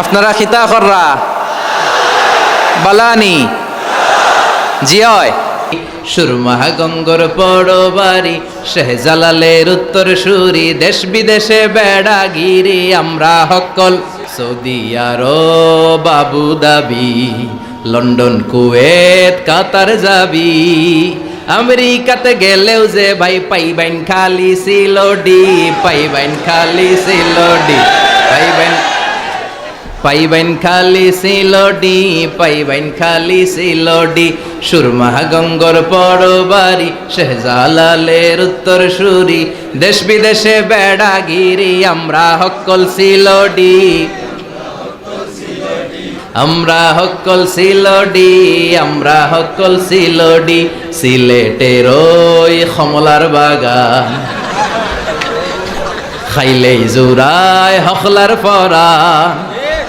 আপনারা খিতা কররা। বালানি। জিয়য় সুরমা গঙ্গর পড়ো বাড়ি, শেহজালালের উত্তর সুরি, দেশ বিদেশে বেড়া গিরি আমরা হকল সৌদি আরব আবু দাবি লন্ডন, কুয়েত, কাতার যাবি। আমেরিকাতে গেলেও যে ভাই পাইবেন খালি সিলোডি পাইবেন খালি সিলোডি পাইবেন পাইবেন খালি সিলোডি পাইবেন খালি সিলোডি সুরমা গঙ্গর পড়ো বাড়ি শেহজালালের উত্তর সুরি দেশ বিদেশে বেড়া গিরি আমরা হকল সিলোডি আমরা হকল সিলোডি আমরা হকল সিলোডি সিলেটের ওই কমলার বাগান। খাইলেই জোড়ায় হকলার পরাণ